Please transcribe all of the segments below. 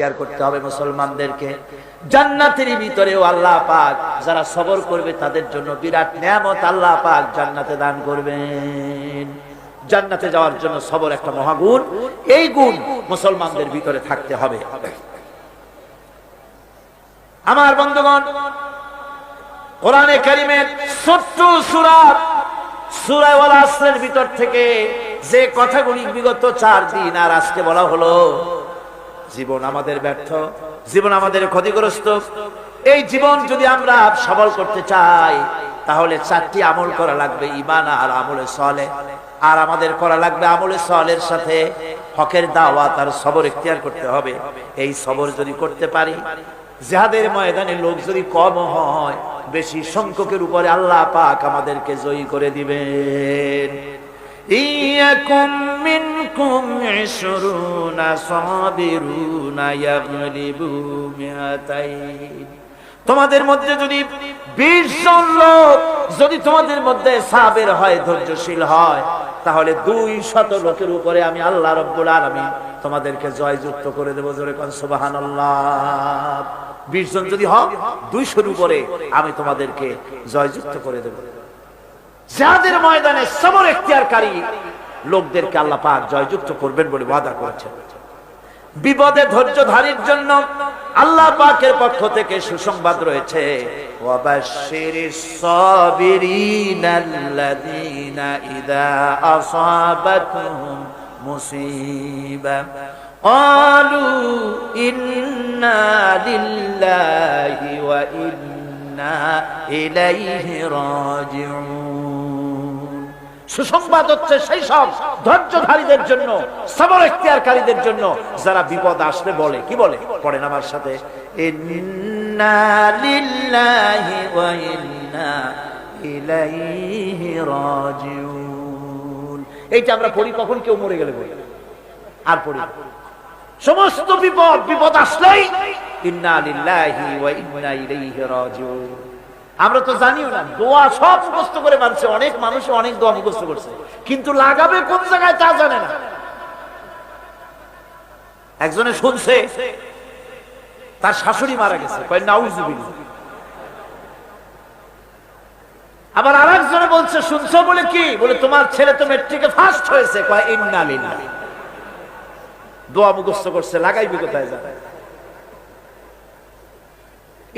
এখতিয়ার করতে হবে মুসলমানদেরকে। জান্নাতের ভিতরেও আল্লাহ পাক যারা সবর করবে তাদের জন্য বিরাট নিয়ামত আল্লাহ পাক জান্নাতে দান করবেন। জান্নাতে যাওয়ার জন্য সবর একটা মহাগুণ। এই গুণ মুসলমানদের ভিতরে থাকতে হবে। আমার বন্ধুগণ, কোরআনে কারিমের ছোট্ট সূরা সূরা ওয়াল আসরের ভিতর থেকে যে কথাগুলি বিগত চার দিন আর আজকে বলা হলো জীবন আমাদের ব্যর্থ, জীবন আমাদের ক্ষতিগ্রস্ত। এই জীবন যদি আমরা সবল করতে চাই, তাহলে চারটি আমল করা লাগবে ইমান আর আমলে সলে। আর আমাদের করা লাগবে আমলে সলের সাথে হকের দাওয়াত আর সবর এখতিয়ার করতে হবে। এই সবর যদি করতে পারি, জেহাদের ময়দানে লোক যদি কম হয়, বেশি সংখ্যকের উপরে আল্লাহ পাক আমাদেরকে জয়ী করে দিবেন। ইয়াকুম মিনকুম ইশরুনা সাবিরুনা ইয়াগলিবু মিআতাইন তোমাদের মধ্যে যদি বিশ জন লোক যদি তোমাদের মধ্যে সাবের হয়, ধৈর্যশীল হয়, তাহলে দুই শত লোকের উপরে আমি আল্লাহ রব্বুল আলামিন তোমাদেরকে জয়যুক্ত করে দেবো। জোরে কোন, সুবহানাল্লাহ। বিশ জন যদি হয় দুইশোর উপরে আমি তোমাদেরকে জয়যুক্ত করে দেবো। যাদের ময়দানে সবর এখতিয়ারকারী লোকদেরকে আল্লাহ পাক জয়যুক্ত করবেন বলে ওয়াদা করেছেন বিপদে ধৈর্যধারীর জন্য আল্লাহ পাকের পক্ষ থেকে সুসংবাদ রয়েছে ওয়াবাশশিরিস সাবিরিনাল্লাযীনা ইযা আসাবাতুহুম মুসিবা قالوا إنا لله وإنا إليه راجعون সুসংবাদ হচ্ছে সেই সব ধৈর্যধারীদের জন্য, সবর এখতিয়ারকারীদের জন্য যারা বিপদ আসলে বলে। কি বলে? পড়েন আমার সাথে। এইটা আমরা পড়ি কখন কেউ মরে গেলে বলি। আর পড়ি। সমস্ত বিপদ বিপদ আসলেই ইন্না লিল্লাহি ওয়া ইন্না ইলাইহি রাজিউন। আমরা তো জানিও না, দোয়া সব মুখস্থ করে মানছে, অনেক মানুষ অনেক দোয়া মুখস্থ করছে। কিন্তু লাগাবে কোন জায়গায় তা জানে না। একজনে শুনছে, তার শাশুড়ি মারা গেছে, কয় নাউজুবিল্লাহ আবার আরেকজনে বলছে, শুনছো? বলে কি? বলে, তোমার ছেলে তো মেট্রিকে ফার্স্ট হয়েছে। কয়, ইন্না লিল্লাহ। দোয়া মুখস্থ করছে, লাগাইবি কোথায় যাবে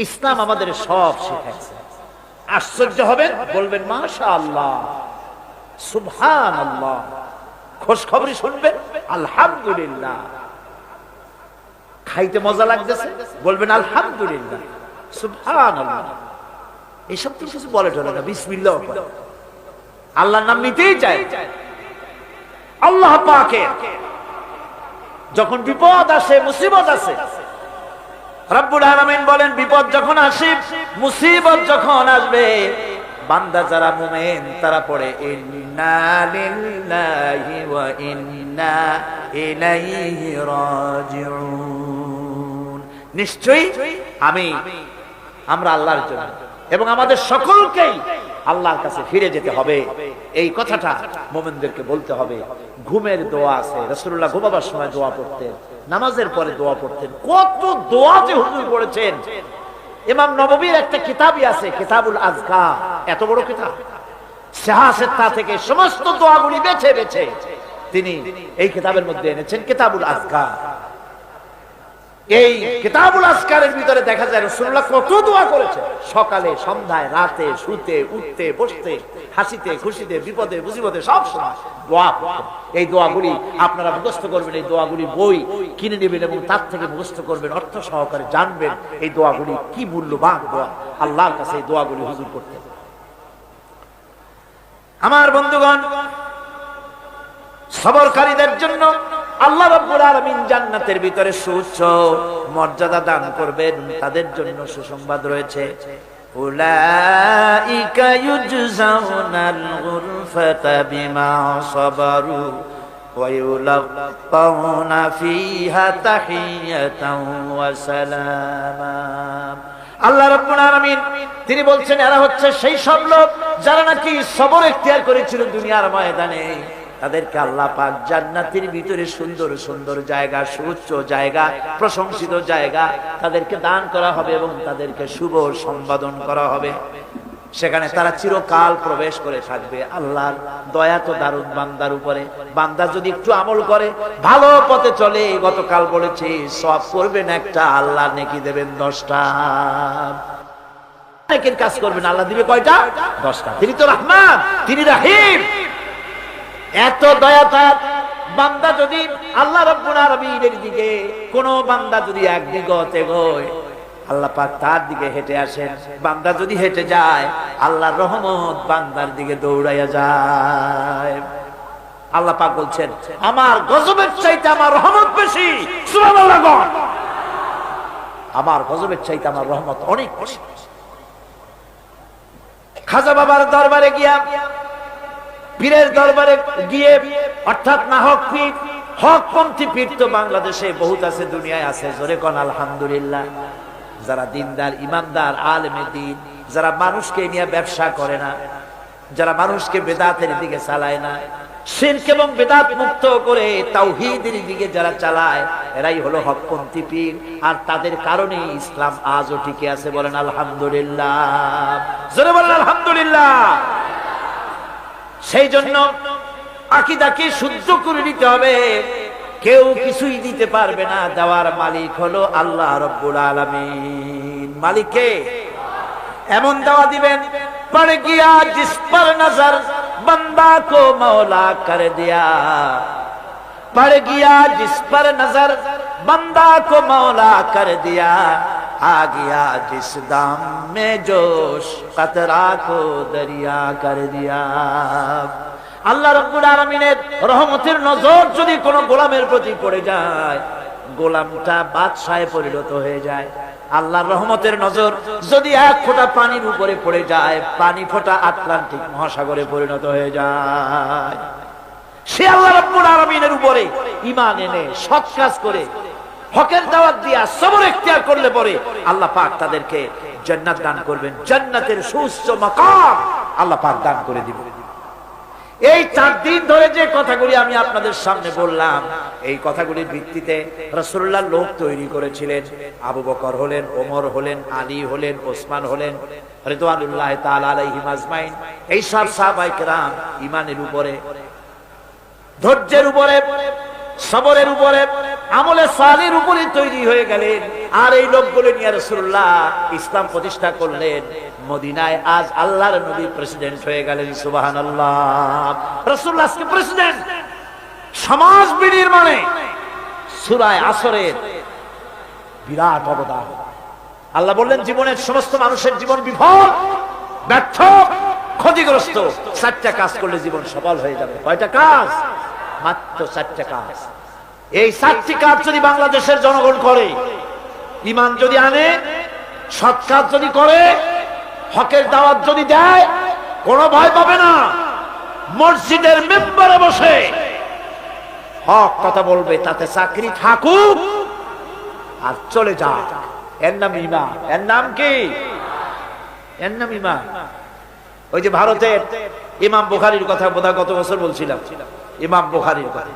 ইসলাম আমাদের সব শিখাইছে। আশ্চর্য হবেন, বলবেন মাশা আল্লাহ সুবহান আল্লাহ খোঁজ খবরই শুনবেন, আলহামদুলিল্লাহ। খাইতে মজা লাগতেছে, বলবেন, আলহামদুলিল্লাহ সুবহান আল্লাহ এসব তো কিছু বলে টলে না, বিসমিল্লাহ আল্লাহর নাম নিতেই চায়। আল্লাহ পাকে যখন বিপদ আসে, মুসিবত আসে রব্বুল আলামিন বলেন, বিপদ যখন আসে, মুসিবত যখন আসবে, বান্দা যারা মুমিন, তারা পড়ে, ইন্না লিল্লাহি ওয়া ইন্না ইলাইহি রাজিউন। নিশ্চয়ই আমি, আমরা আল্লাহর জন্য, এবং আমাদের সকলকেই আল্লাহর কাছে ফিরে যেতে হবে। এই কথাটা মোমেনদেরকে বলতে হবে। ঘুমের দোয়া আছে। রসুল্লাহ ঘুমাবার সময় দোয়া পড়তেন। নামাজের পরে দোয়া পড়তেন। কত দোয়া যে হুজুর পড়েছেন। ইমাম নববীর একটা কিতাবই আছে, কিতাবুল আজকা এত বড় কিতাব। সাহাসেত্তা থেকে সমস্ত দোয়াগুলি বেছে বেছে তিনি এই কিতাবের মধ্যে এনেছেন, কিতাবুল আজকা এই কিতাবুল আসকারের ভিতরে দেখা যায় রসুল্লাহ কত দোয়া করেছে। সকালে, সন্ধ্যায়, রাতে, শুতে, উঠতে, বসতে, হাসিতে, খুশিতে, বিপদে, মুসিবতে, সব সময় দোয়া এই দোয়াগুলি আপনারা মুখস্থ করবেন, এই দোয়াগুলি বই কিনে নেবেন এবং তার থেকে মুখস্থ করবেন, অর্থ সহকারে জানবেন এই দোয়াগুলি কি মূল্যবান দোয়া। আল্লাহর কাছে এই দোয়াগুলি হুজুর করতেন। আমার বন্ধুগণ, সবরকারীদের জন্য আল্লাহ রাব্বুল আলামিন জান্নাতের ভিতরে সুউচ্চ মর্যাদা দান করবেন, তাদের জন্য সুসংবাদ রয়েছে। উলাইকা ইউজজাউনাল গুরফাতা বিমা সাবারু ওয়া ইউলাক্কাউনা ফিহা তাহিয়াতাও ওয়া সালামা। আল্লাহ রাব্বুল আলামিন, তিনি বলছেন, এরা হচ্ছে সেই সব লোক যারা নাকি সবর এখতিয়ার করেছিল দুনিয়ার ময়দানে। তাদেরকে আল্লাহ পাক জান্নাতের ভিতরে সুন্দর সুন্দর জায়গা, সুউচ্চ জায়গা, প্রশংসিত জায়গা তাদেরকে দান করা হবে এবং তাদেরকে শুভ সম্পাদন করা হবে। সেখানে তারা চিরকাল প্রবেশ করে থাকবে আল্লাহর দয়া তো দারুণ বান্দার উপরে। বান্দা যদি একটু আমল করে, ভালো পথে চলে, গতকাল বলেছি, সব করবেন একটা, আল্লাহ নেকি দেবেন দশটা। নেকির কাজ করবেন, আল্লাহ দিবে কয়টা? দশটা। তিনি তো রহমান, তিনি রাহিম। এত দয়া তার বান্দা যদি আল্লাহ রব্বুল আলামিনের দিকে, কোন বান্দা যদি একদিগত এগোয় আল্লাহ পাক তার দিকে হেঁটে আসেন। বান্দা যদি হেঁটে যায়, আল্লাহর রহমত বান্দার দিকে দৌড়াইয়া যায়। আল্লাহ পাক বলছেন, আমার গজবের চাইতে আমার রহমত বেশি। আমার গজবের চাইতে আমার রহমত অনেক বেশি। খাজা বাবার দরবারে গিয়া পীরের দরবারে গিয়ে, অর্থাৎ না হক পীর, হক পন্থী পীর তো বাংলাদেশে বহুত আছে, দুনিয়ায় আছে। জোরে কোন, আলহামদুলিল্লাহ। যারা দিনদার, ইমানদার, আলেমে দিন, যারা মানুষকে নিয়ে ব্যবসা করে না, যারা মানুষকে বেদাতের দিকে চালায় না, শিরক এবং বেদাত মুক্ত করে তাওহীদের দিকে যারা চালায়, এরাই হলো হকপন্থী পীর। আর তাদের কারণে ইসলাম আজও টিকে আছে বলেন, আলহামদুলিল্লাহ। জোরে বলেন, আলহামদুলিল্লাহ। সেই জন্য আকিদাকে শুদ্ধ করে নিতে হবে। কেউ কিছুই দিতে পারবে না। দেওয়ার মালিক হলো আল্লাহ রব্বুল আলমিন। মালিককে এমন দেওয়া দিবেন, পড় গিয়া জিস পর নজর বন্দা কো মৌলা কর দিয়া। পড় গিয়া জিস পর নজর বন্দা কো মৌলা কর দিয়া। आ गया जिस दाम में जोश कतरा को दरिया कर दिया আল্লাহ রব্বুল আলামিনের রহমতের নজর যদি কোনো গোলামের প্রতি পড়ে যায় গোলামটা বাদশাহে পরিণত হয়ে যায় আল্লাহর রহমতের নজর যদি এক ফোঁটা পানির উপরে পড়ে যায় পানি ফোঁটা আটলান্টিক মহাসাগরে পরিণত হয়ে যায় সে আল্লাহ রব্বুল আলামিনের উপরে ঈমান এনে সৎ কাজ করে হকের দাওয়াত দিয়া সবর ইখতিয়ার করলে পরে আল্লাহ পাক তাদেরকে জান্নাত দান করবেন। জান্নাতের সুউচ্চ মাকাম আল্লাহ পাক দান করে দিবেন এই চার দিন ধরে যে কথাগুলি আমি আপনাদের সামনে বললাম, এই কথাগুলির ভিত্তিতে রসুল্লাহ লোক তৈরি করেছিলেন। আবু বকর হলেন, ওমর হলেন, আলী হলেন, ওসমান হলেন, রেদওয়ানুল্লাহ তাআলা আলাইহিম আজমাইন এই সব সাহাবায়ে কেরাম ঈমানের উপরে, ধৈর্যের উপরে, সবরের উপরে আমলে সালের উপরে তৈরি হয়ে গেলেন। আর এই লোকগুলো নিয়ে রসুল্লাহ ইসলাম প্রতিষ্ঠা করলেন। মদিনায় আজ আল্লাহর নবী প্রেসিডেন্ট হয়ে গেলেন সুবাহান আল্লাহ রসুল্লাহ আজকে প্রেসিডেন্ট সমাজ বিনির্মাণে সুরায় আসরের বিরাট অবদান। আল্লাহ বললেন, জীবনের সমস্ত মানুষের জীবন বিফল, ব্যর্থ, ক্ষতিগ্রস্ত। চারটা কাজ করলে জীবন সফল হয়ে যাবে। কয়টা কাজ? মাত্র চারটা কাজ। এই চারটি কাজ যদি বাংলাদেশের জনগণ করে, ইমান যদি আনে, সৎ কাজ যদি করে, হকের দাওয়াত যদি দেয়, কোনো ভয় পাবে না। মসজিদের মেম্বারে বসে হক কথা বলবে, তাতে চাকরি থাকুক আর চলে যা এর নাম ইমা এর নাম কি? এর নাম ইমা ওই যে ভারতের ইমাম বুখারির কথা বোধহয় গত বছর বলছিলাম। ইমাম বুখারির কথা।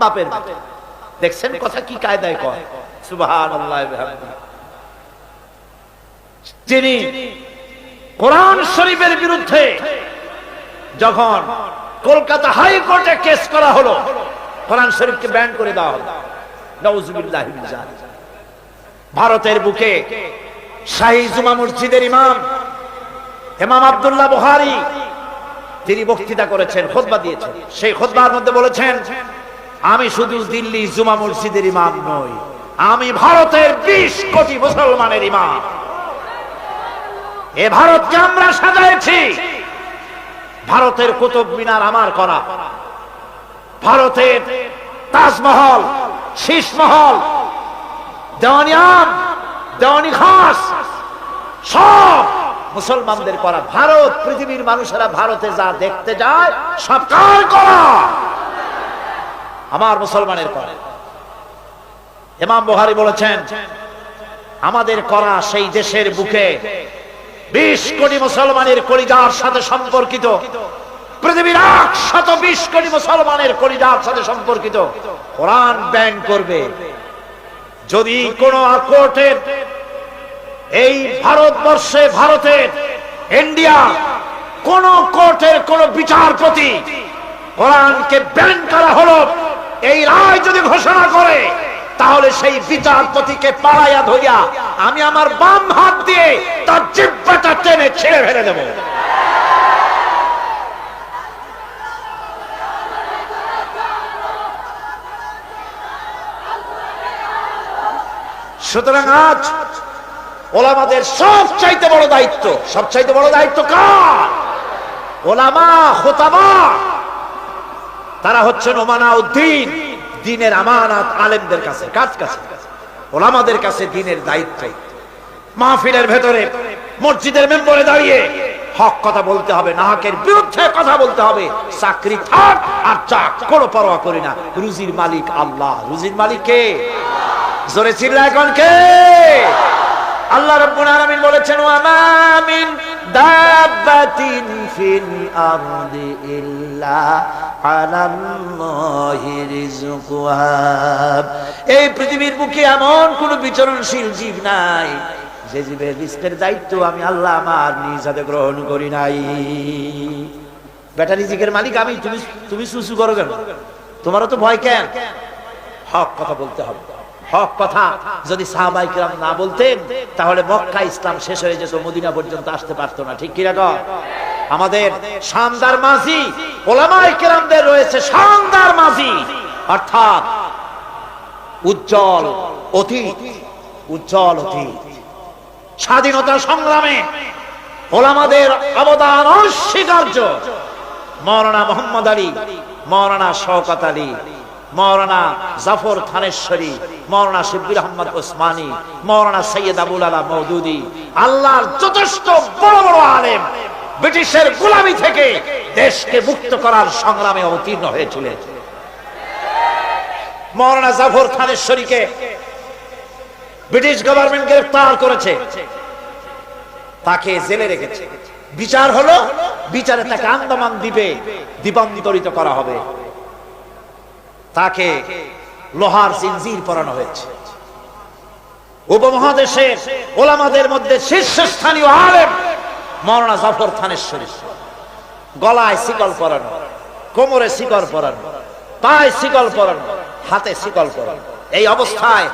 বাপের বেটা। দেখছেন কথা কি কায়দায় কয় বিহামদিহি। যিনি কোরআন শরীফের বিরুদ্ধে যখন কলকাতা হাইকোর্টে কেস করা হলো, কোরআন শরীফকে ব্যান করে দেওয়া হলো নাউজুবিল্লাহি যালিক। ভারতের বুকে শাহী জুমা মসজিদের ইমাম ইমাম আব্দুল্লাহ বুখারী, তিনি বক্তৃতা করেছেন খোদবা দিয়েছেন সেই খোদবার মধ্যে বলেছেন আমি শুধু দিল্লি জুমা মসজিদের ইমাম নই, আমি ভারতের বিশ কোটি মুসলমানের ইমাম। এ ভারতকে আমরা সাজাইছি। ভারতের কুতুব মিনার আমার করা। ভারতের তাজমহল, শীষমহল দেওয়ানিয়াম দেওয়ানি খাস সব মুসলমানদের করা। ভারত, পৃথিবীর মানুষেরা ভারতে যা দেখতে যায়, সব কার করা? আমার মুসলমানের করা ইমাম বুহারি বলেছেন, আমাদের করা সেই দেশের বুকে বিশ কোটি মুসলমানের কলিজার সাথে সম্পর্কিত, পৃথিবীর একশত বিশ কোটি মুসলমানের কলিজার সাথে সম্পর্কিত কোরআন ব্যান করবে। যদি কোন কোর্টের এই ভারতবর্ষে ভারতের ইন্ডিয়া কোন কোর্টের কোন বিচারপতি কোরআনকে ব্যান করা হলো এই রায় যদি ঘোষণা করে, তাহলে সেই বিচারপতিকে পাড়াইয়া ধরিয়া আমি আমার বাম হাত দিয়ে তার জিব্বাটা টেনে ছেড়ে ফেলে দেব। সুতরাং আজ ওলামাদের সব চাইতে বড় দায়িত্ব সব চাইতে বড় দায়িত্ব কার? ওলামা হোতামা তারা হচ্ছেন ওমানা উদ্দিন দিনের আমানাত আলেমদের কাছে, কাজ কাছে। ওলামাদের কাছে দিনের দায়িত্ব। মাহফিলের ভেতরে, মসজিদের মেম্বরে দাঁড়িয়ে হক কথা বলতে হবে, নাহকের বিরুদ্ধে কথা বলতে হবে। চাকরি থাক আর চাক কোনো পরোয়া করি না। রুজির মালিক আল্লাহ। রুজির মালিক কে? জোরে চিল্লা এখন কে? আল্লাহ রাব্বুল আলামিন বলেছেন, ওয়া মা রিজকুহা এই পৃথিবীর বুকে এমন কোন বিচরণশীল জীব নাই, যে জীবের রিস্কের দায়িত্ব আমি আল্লাহ আমার নিজ হাতে গ্রহণ করি নাই। ব্যাটারি জিকের মালিক আমি, তুমি তুমি সুসু করো কেন? তোমারও তো ভয় কেন? হক কথা বলতে হবে। হক কথা। যদি সাহাবাই কিরাম না বলতেন, তাহলে মক্কা ইসলাম শেষ হয়ে যেত, মদিনা পর্যন্ত আসতে পারতো না। ঠিক কিনা আমাদের শানদার মাঝি, ওলামাই কিরামদের রয়েছে শানদার মাঝি। অর্থাৎ উজ্জ্বল অতীত উজ্জ্বল অতীত। স্বাধীনতা সংগ্রামে ওলামাদের অবদান অস্বীকার্য। মৌলানা মোহাম্মদ আলী, মৌলানা শওকত আলী, মৌলানা জাফর থানেশ্বরী মৌলানা শিবির আহমদ ওসমানী, মৌলানা সৈয়দ আবুল আলা মৌদুদি, আল্লাহর যথেষ্ট বড় বড় আলেম, ব্রিটিশের গোলামি থেকে দেশকে মুক্ত করার সংগ্রামে অবতীর্ণ হয়েছিলেন। মৌলানা জাফর থানেশ্বরীকে ব্রিটিশ গভর্নমেন্ট গ্রেফতার করেছে। তাকে জেলে রেখেছে। বিচার হলো, বিচারে তাকে আন্দামান দ্বীপে দ্বীপান্তরিত করা হবে। তাকে লোহার জিনজির পরানো হয়েছে। উপমহাদেশের ওলামাদের মধ্যে শীর্ষস্থানীয় আলেম মৌলানা জাফর থানেশ্বরী গলায় শিকল পরানো, কোমরে শিকল পরানো, পায়ে শিকল পরানো, হাতে শিকল পরানো। এই অবস্থায়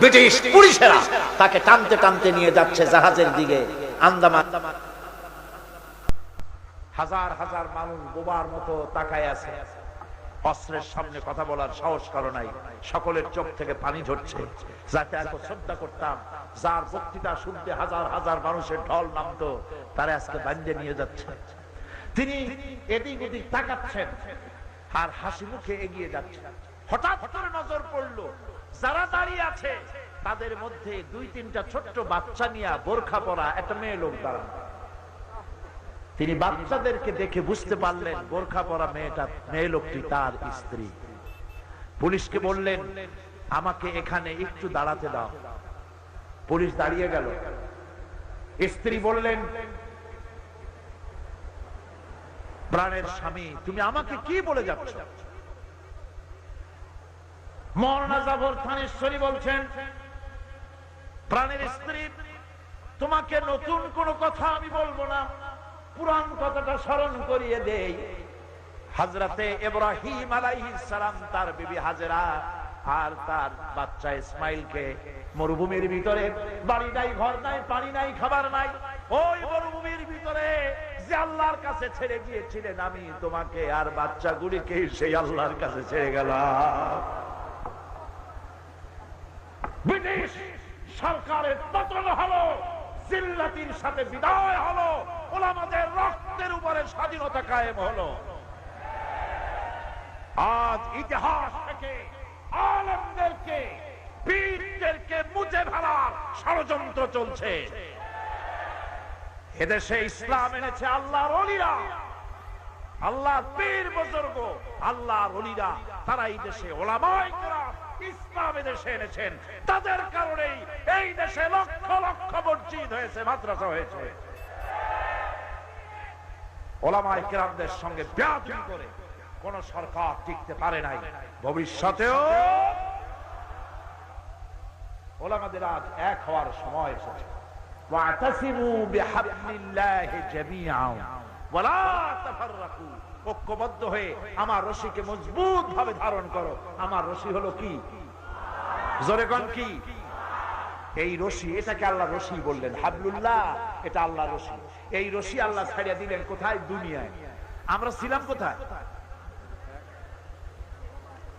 ব্রিটিশ পুলিশেরা তাকে টানতে টানতে নিয়ে যাচ্ছে জাহাজের দিকে। আন্দামান হাজার হাজার মানুষ বোবার মতো তাকায় আছে। অস্ত্রের সামনে কথা বলার সাহস করো নাই। সকলের চোখ থেকে পানি ঝরছে। যাতে এত শ্রদ্ধা করতাম, যার বক্তৃতা শুনতে হাজার হাজার মানুষের ঢল নামতো, তারা আজকে বান্ধে নিয়ে যাচ্ছে। তিনি এদিক ওদিক তাকাচ্ছেন আর হাসি মুখে এগিয়ে যাচ্ছেন হঠাৎ করে নজর পড়ল, যারা দাঁড়িয়ে আছে, তাদের মধ্যে দুই তিনটা ছোট্ট বাচ্চা নিয়ে বোরখা পরা একটা মেয়ে লোক দাঁড়ানো। তিনি বাচ্চাদেরকে দেখে বুঝতে পারলেন, বোরখা পরা মেয়েটা, মেয়ে লোকটি তার স্ত্রী। পুলিশকে বললেন, আমাকে এখানে একটু দাঁড়াতে দাও। পুলিশ দাঁড়িয়ে গেল। স্ত্রী বললেন, প্রাণের স্বামী, তুমি আমাকে কি বলে যাচ্ছ? মরনা বলছেন, প্রাণের স্ত্রী, তোমাকে নতুন কোন কথা আমি বলব না। পুরান কথাটা স্মরণ করিয়ে দেই। হাজরাতে আলাইহিস সালাম, তার বিবি হাজেরা আর তার বাচ্চা ইসমাইলকে মরুভূমির ভিতরে, বাড়ি নাই, ঘর নাই, পানি নাই, খাবার নাই। ওই মরুভূমির ভিতরে যে আল্লাহর কাছে ছেড়ে গিয়েছিলেন, আমি তোমাকে আর বাচ্চা বাচ্চাগুলিকে সেই আল্লাহর কাছে ছেড়ে গেলাম। ব্রিটিশ সরকারের পতন হলো। জিল্লাতির সাথে বিদায় হলো, ওলামাদের রক্তের উপরে স্বাধীনতা কায়েম হলো। আজ ইতিহাস থেকে আলমদেরকে বীরদেরকে মুছে ফেলার ষড়যন্ত্র চলছে। এদেশে ইসলাম এনেছে আল্লাহর অলিরা। আল্লাহ পীর বুজুর্গ, আল্লাহর অলিরা, তারা এই দেশে ওলামাই কেরাম ইসলাম দেশে এনেছেন। তাদের কারণেই এই দেশে লক্ষ লক্ষ মসজিদ হয়েছে, মাদ্রাসা হয়েছে। ওলামায়ে কেরামদের সঙ্গে ব্যাধি করে কোন সরকার টিকতে পারে নাই। ভবিষ্যতেও ওলামাদের আজ এক হওয়ার সময় এসেছে। ওয়াতাসিমু বিহাবলিল্লাহি জামিআন। ওয়ালা তাফাররাকু। ঐক্যবদ্ধ হয়ে আমার রশিকে মজবুত ভাবে ধারণ করো। আমার রশি হলো কি? জোরে কি? এই রশি, এটাকে আল্লাহ রশি বললেন। হাবলুল্লাহ, এটা আল্লাহ রশি। এই রশি আল্লাহ ছাড়িয়া দিলেন কোথায়? দুনিয়ায়। আমরা ছিলাম কোথায়?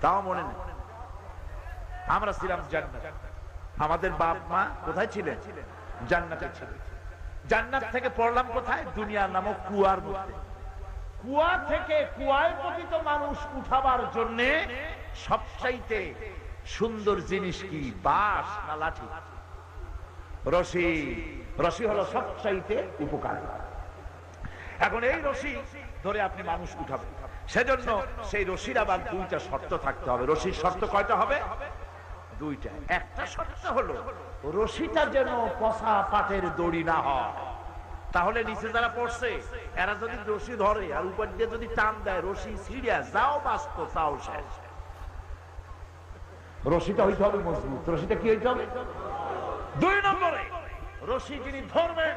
তাও মনে নেই। আমরা ছিলাম জান্নাত। আমাদের বাপ মা কোথায় ছিলেন? জান্নাতে ছিলেন। জান্নাত থেকে পড়লাম কোথায়? দুনিয়া নামক কুয়ার মধ্যে। কুয়া থেকে কুয়ায় পতিত মানুষ উঠাবার জন্য সবচাইতে সুন্দর জিনিস কি? বাঁশ না লাঠি? রশি। রশি হলো সবচাইতে উপকার। এখন এই রশি ধরে আপনি মানুষ উঠাবেন। সেজন্য সেই রশির আবার দুইটা শর্ত থাকতে হবে। রশির শর্ত কয়টা হবে? দুইটা। একটা শর্ত হলো রশিটা যেন পচা পাটের দড়ি না হয়। তাহলে নিচে যারা পড়ছে এরা যদি রশি ধরে আর উপর দিয়ে যদি টান দেয় রশি ছিঁড়িয়া যাও বাস্ত তাও শেষ। রশিটা হইতে হবে মজবুত। রশিটা কি হইতে হবে? দুই নম্বরে রশি যিনি ধরবেন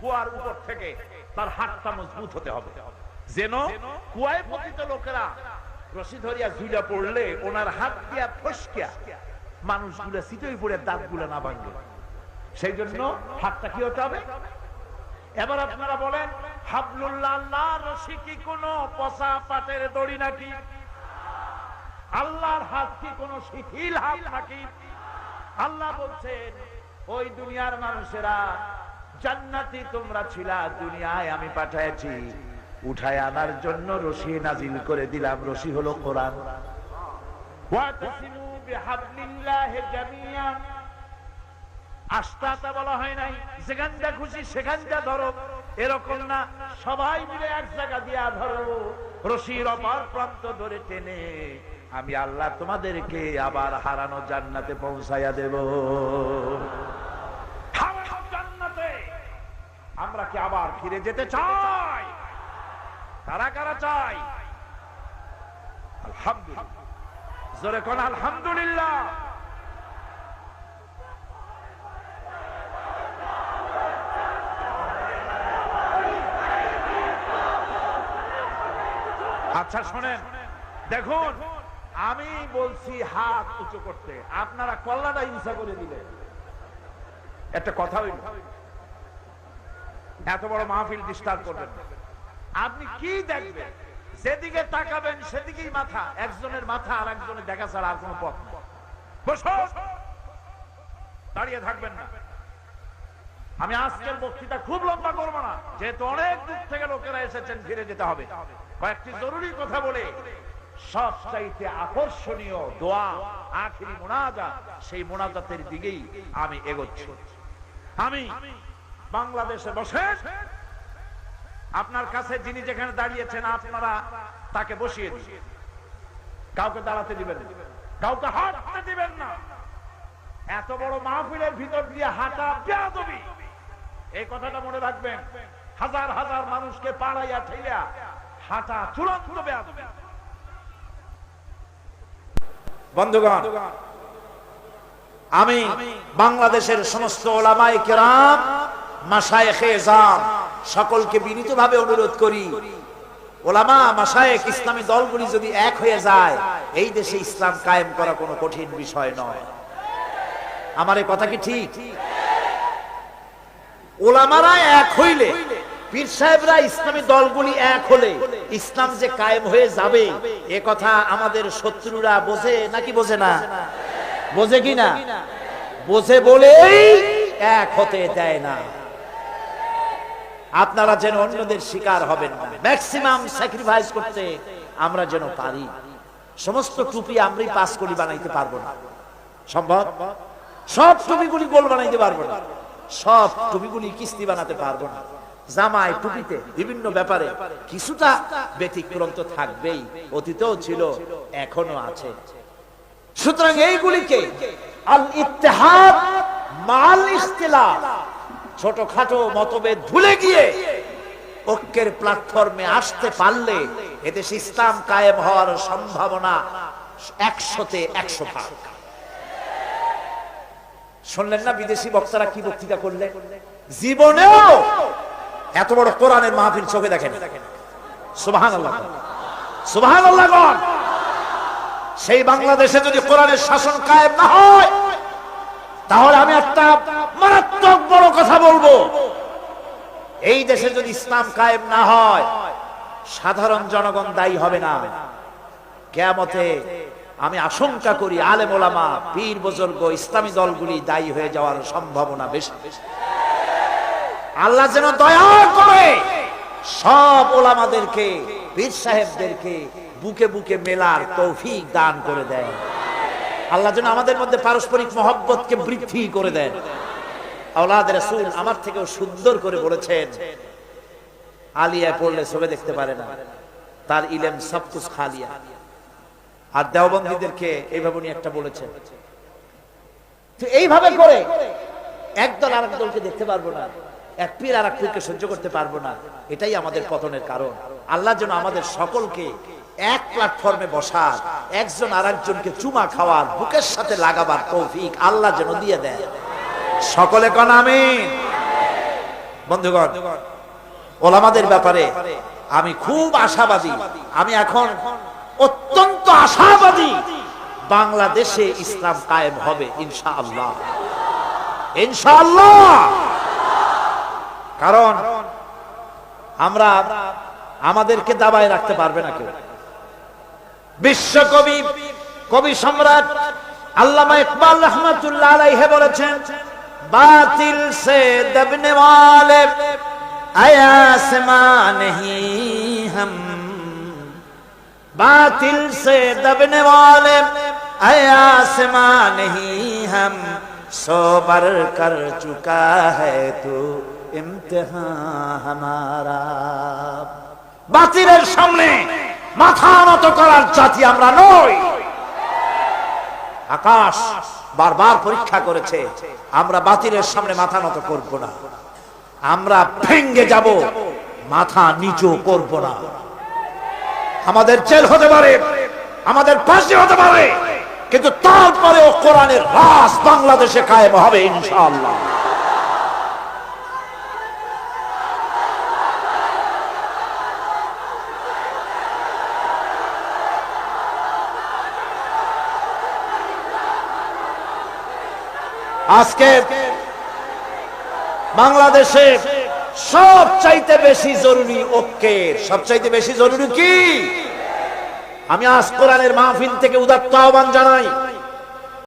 কুয়ার উপর থেকে তার হাতটা মজবুত হতে হবে। যেন কুয়ায় পতিত লোকেরা রশি ধরিয়া ঝুলা পড়লে ওনার হাত দিয়া ফসকিয়া মানুষগুলা সিটই পড়ে দাঁতগুলা না ভাঙবে সেই জন্য হাতটা কি হতে হবে? এবার আপনারা বলেন, হাবলুল্লাহ রশি কি কোন পচা পাটের দড়ি নাকি? আল্লাহর হাত কি কোন শিথিল হাত নাকি? আল্লাহ বলছেন, ওই দুনিয়ার মানুষেরা, জান্নাতি তোমরা ছিলা, দুনিয়ায় আমি পাঠাইছি। উঠায় আনার জন্য রশি নাজিল করে দিলাম। রশি হলো কোরআন। ওয়াতাসিমু বিহাবলিল্লাহি জামিআ। আস্তাতা বলা হয় নাই যেখানটা খুশি সেখানটা ধরো। এরকম না, সবাই মিলে এক জায়গা দিয়া ধরো। রশির অপার প্রান্ত ধরে টেনে আমি আল্লাহ তোমাদেরকে আবার হারানো জান্নাতে পৌঁছাইয়া দেব। জান্নাতে আমরা কি আবার ফিরে যেতে চাই? কারা কারা চাই? আলহামদুলিল্লাহ। জোরে কোন আলহামদুলিল্লাহ। আচ্ছা শোনেন। দেখুন, আমি বলছি হাত উঁচু করতে। আপনারা কল্লাটা হিংসা করে দিলেন একটা কথা হইল, এত বড় মাহফিল ডিস্টার্ব করবেন আপনি কি দেখবেন? যেদিকে তাকাবেন, সেদিকেই মাথা। একজনের মাথা আর একজনের দেখা ছাড়া আর কোনো পথ নেই। দাঁড়িয়ে থাকবেন না। আমি আজকের বক্তৃতা খুব লম্বা করব না। যেহেতু অনেক দূর থেকে লোকেরা এসেছেন, ফিরে যেতে হবে। কয়েকটি জরুরি কথা বলে সব চাইতে আকর্ষণীয় দোয়া, আখিরি মোনাজা সেই মোনাজাতের দিকেই আমি এগোচ্ছি। আমি বাংলাদেশে বসে, আপনার কাছে যিনি যেখানে দাঁড়িয়েছেন, আপনারা তাকে বসিয়ে দিন। কাউকে দাঁড়াতে দিবেন কাউকে হাঁটতে দিবেন না। এত বড় মাহফিলের ভিতর দিয়ে হাঁটা বেয়াদবি। এই কথাটা মনে রাখবেন। হাজার হাজার মানুষকে পাড়াইয়া ঠেলিয়া হাঁটা চূড়ান্ত বেয়াদবি বন্ধুগণ আমি বাংলাদেশের সমস্ত ওলামায়ে কেরাম মাসায়েখে জাম সকলকে বিনীতভাবে অনুরোধ করি ওলামা মাসায়েক ইসলামী দলগুলি যদি এক হয়ে যায় এই দেশে ইসলাম কায়েম করা কোনো কঠিন বিষয় নয়। আমার এই কথা কি ঠিক? ওলামারা এক হইলে পীর সাহেবরা ইসলামী দলগুলি এক হলে ইসলাম যে কায়েম হয়ে যাবে, এ কথা আমাদের শত্রুরা বোঝে নাকি বোঝে না? বোঝে কি না? বোঝে বলেই এক হতে দেয় না। আপনারা যেন অন্যদের শিকার হবেন। না ম্যাক্সিমাম স্যাক্রিফাইস করতে আমরা যেন পারি। সমস্ত টুপি আমরাই পাস করি বানাইতে পারব না। সম্ভব? সব টুপিগুলি গোল বানাইতে পারব না। সব টুপিগুলি কিস্তি বানাতে পারব না। জামাই টুপিতে বিভিন্ন ব্যাপারে কিছুটা ব্যতিক্রম তো থাকবেই অতীতেও ছিল এখনও আছে। সুতরাং এইগুলিকে আল ইত্তেহাদ মাল ইখতিলাফ ছোটখাটো মতভেদ ভুলে গিয়ে ঐক্যের প্ল্যাটফর্মে আসতে পারলে এদেশে ইসলাম কায়েম হওয়ার সম্ভাবনা একশোতে একশো ভাগ। শুনলেন না বিদেশি বক্তারা কি বক্তৃতা করলেন? জীবনেও এত বড় কোরআনের মাহফিল চোখে দেখেন। সুবাহান আল্লাহ সুবাহান আল্লাহ সেই বাংলাদেশে যদি কোরআনের শাসন কায়েম না হয়, তাহলে আমি একটা মারাত্মক বড় কথা বলব। এই দেশে যদি ইসলাম কায়েম না হয়, সাধারণ জনগণ দায়ী হবে না। কেয়ামতে আমি আশঙ্কা করি, আলেম ওলামা, পীর বুজুর্গ, ইসলামী দলগুলি দায়ী হয়ে যাওয়ার সম্ভাবনা বেশি। আল্লাহ যেন দয়া করে সব ওলামাদেরকে, পীর সাহেবদেরকে বুকে বুকে মেলার তৌফিক দান করে দেয়। আল্লাহ যেন আমাদের মধ্যে পারস্পরিক মহব্বতকে বৃদ্ধি করে দেন। আওলাদ রাসূল আমার থেকেও সুন্দর করে বলেছেন, আলিয়ায় পড়লে চোখে দেখতে পারে না। তার ইলেম সবকুছ খালিয়া আর দেওবন্দীদেরকে এইভাবে উনি একটা বলেছেন। তো এইভাবে করে একদল আর দলকে দেখতে পারব না। এক পীর আর এক পীরকে সহ্য করতে পারব না। এটাই আমাদের পতনের কারণ। আল্লাহ যেন আমাদের সকলকে এক প্ল্যাটফর্মে বসার, একজন আর একজনকে চুমা খাওয়ার, বুকের সাথে লাগাবার তৌফিক আল্লাহ যেন দিয়ে দেয় সকলে কন আমিন। বন্ধুগণ, ওলামাদের ব্যাপারে আমি খুব আশাবাদী। আমি এখন অত্যন্ত আশাবাদী বাংলাদেশে ইসলাম কায়েম হবে, ইনশাআল্লাহ। ইনশাআল্লাহ! কারণ আমরা আমাদেরকে দাবায় রাখতে পারবে না কেউ বিশ্বকবি কবি সম্রাট আল্লামা ইকবাল রহমতুল্লাহ আলাইহি বলেছেন বাতিল সে দবনে वाले आसमां नहीं हम बातिल से दबने वाले आसमां नहीं हम सो बर कर चुका है तू বাতিলের সামনে মাথা নত করার জাতি আমরা নই। আকাশ বারবার পরীক্ষা করেছে, আমরা বাতিলের সামনে মাথা নত করব না। আমরা ভেঙ্গে যাব, মাথা নিচু করব না। আমাদের জেল হতে পারে, আমাদের পাশে হতে পারে, কিন্তু তারপরেও কোরআনের রাস বাংলাদেশে কায়েম হবে ইনশাআল্লাহ। আজকে বাংলাদেশে সব চাইতে বেশি জরুরি ঐক্যের সব চাইতে বেশি জরুরি কি? আমি আজ কোরআনের মাহফিল থেকে উদাত্ত আহ্বান জানাই।